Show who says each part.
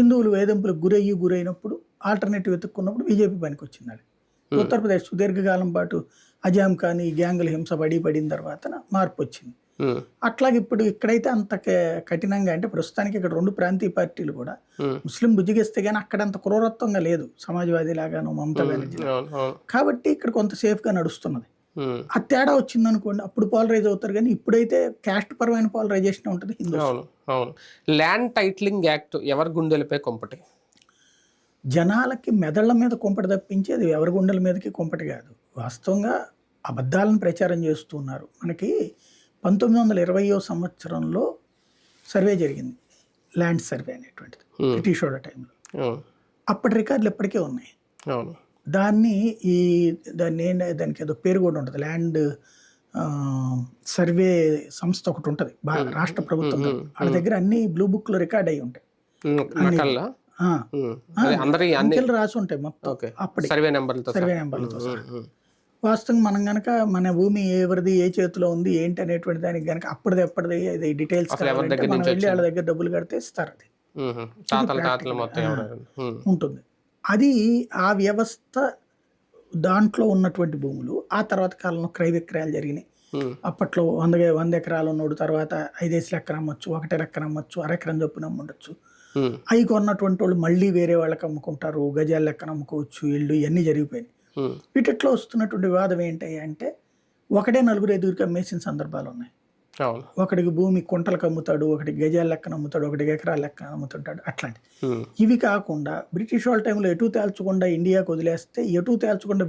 Speaker 1: హిందువులు వేధింపులకు గురయ్యి గురైనప్పుడు ఆల్టర్నేటివ్ వెతుక్కున్నప్పుడు బీజేపీ పనికి వచ్చింది ఉత్తరప్రదేశ్ సుదీర్ఘకాలం పాటు అజాం ఖాన్ ఈ గ్యాంగుల హింస పడి పడిన తర్వాత మార్పు వచ్చింది. అట్లాగే ఇప్పుడు ఇక్కడైతే అంత కఠినంగా అంటే ప్రస్తుతానికి ఇక్కడ రెండు ప్రాంతీయ పార్టీలు కూడా ముస్లిం బుజ్జిగిస్తే కానీ అక్కడ అంత క్రూరత్వంగా లేదు. సమాజ్వాదీ లాగాను మమతా బెనర్జీ కాబట్టి ఇక్కడ కొంత సేఫ్గా నడుస్తున్నది. ఆ తేడా వచ్చింది అనుకోండి అప్పుడు పాలరైజ్ అవుతారు. కానీ ఇప్పుడైతే క్యాస్ట్ పరమైన పాలరైజేషన్ ఉంటుంది హిందూ
Speaker 2: అవును అవును. ల్యాండ్ టైటిలింగ్ యాక్ట్ ఎవరి గుండెలపై కొంపటి?
Speaker 1: జనాలకి మెదళ్ళ మీద కుంపటి తప్పించి అది ఎవరి గుండెల మీదకి కుంపటి కాదు. వాస్తవంగా అబద్ధాలను ప్రచారం చేస్తున్నారు. మనకి పంతొమ్మిది వందల ఇరవయో సంవత్సరంలో సర్వే జరిగింది. ల్యాండ్ సర్వే అనేటువంటిది. బ్రిటిష్ టైంలో అప్పటి రికార్డులు ఎప్పటికే ఉన్నాయి.
Speaker 2: అవును.
Speaker 1: దాన్ని ఈ దాన్ని ఏంటి దానికి ఏదో పేరు కూడా ఉంటుంది. ల్యాండ్ సర్వే సంస్థ ఒకటి ఉంటుంది. రాష్ట్ర ప్రభుత్వం. వాళ్ళ దగ్గర అన్ని బ్లూ బుక్లో రికార్డ్ అయి ఉంటాయి.
Speaker 2: అదే
Speaker 1: అంకెలు రాసి ఉంటాయి మొత్తం
Speaker 2: ఓకే.
Speaker 1: అప్పటి
Speaker 2: సర్వే నెంబర్లతో
Speaker 1: సర్వే నెంబర్లతో సహా. వాస్తవంగా మనం గనక మన భూమి ఎవరిది ఏ చేతిలో ఉంది ఏంటి అనేటువంటి దానికి గనక అప్పటిది ఎప్పటిది ఇది డీటెయిల్స్ మనం వెళ్ళి వాళ్ళ దగ్గర డబ్బులు కడితే ఇస్తారు అది. ఉంటుంది. అది ఆ వ్యవస్థ దాంట్లో ఉన్నటువంటి భూములు ఆ తర్వాత కాలంలో క్రయ విక్రయాలు జరిగినాయి. అప్పట్లో వంద వంద ఎకరాలు ఉన్నోడు తర్వాత ఐదేసి ఎకరం అమ్మచ్చు ఒకటి ఎకరం అమ్మచ్చు అరెకరం చొప్పున అమ్ముండొచ్చు
Speaker 2: ఉమ్,
Speaker 1: అవి కొన్నటువంటి వాళ్ళు మళ్ళీ వేరే వాళ్ళకి అమ్ముకుంటారు గజాల లెక్కన అమ్ముకోవచ్చు ఇళ్ళు ఇవన్నీ జరిగిపోయినాయి. వీటిట్లో వస్తున్నటువంటి వివాదం ఏంటి అంటే ఒకటే నలుగురు ఎదురుకి అమ్మేసిన సందర్భాలు ఉన్నాయి. ఒకడికి భూమి కుంటలకు అమ్ముతాడు ఒకటికి గజాల లెక్కన అమ్ముతాడు ఒకటికి ఎకరాల లెక్కన అమ్ముతుంటాడు. అట్లాంటి ఇవి కాకుండా బ్రిటిష్ వాళ్ళ టైంలో ఎటు తేల్చకుండా ఇండియాకు వదిలేస్తే ఎటు తేల్చకుండా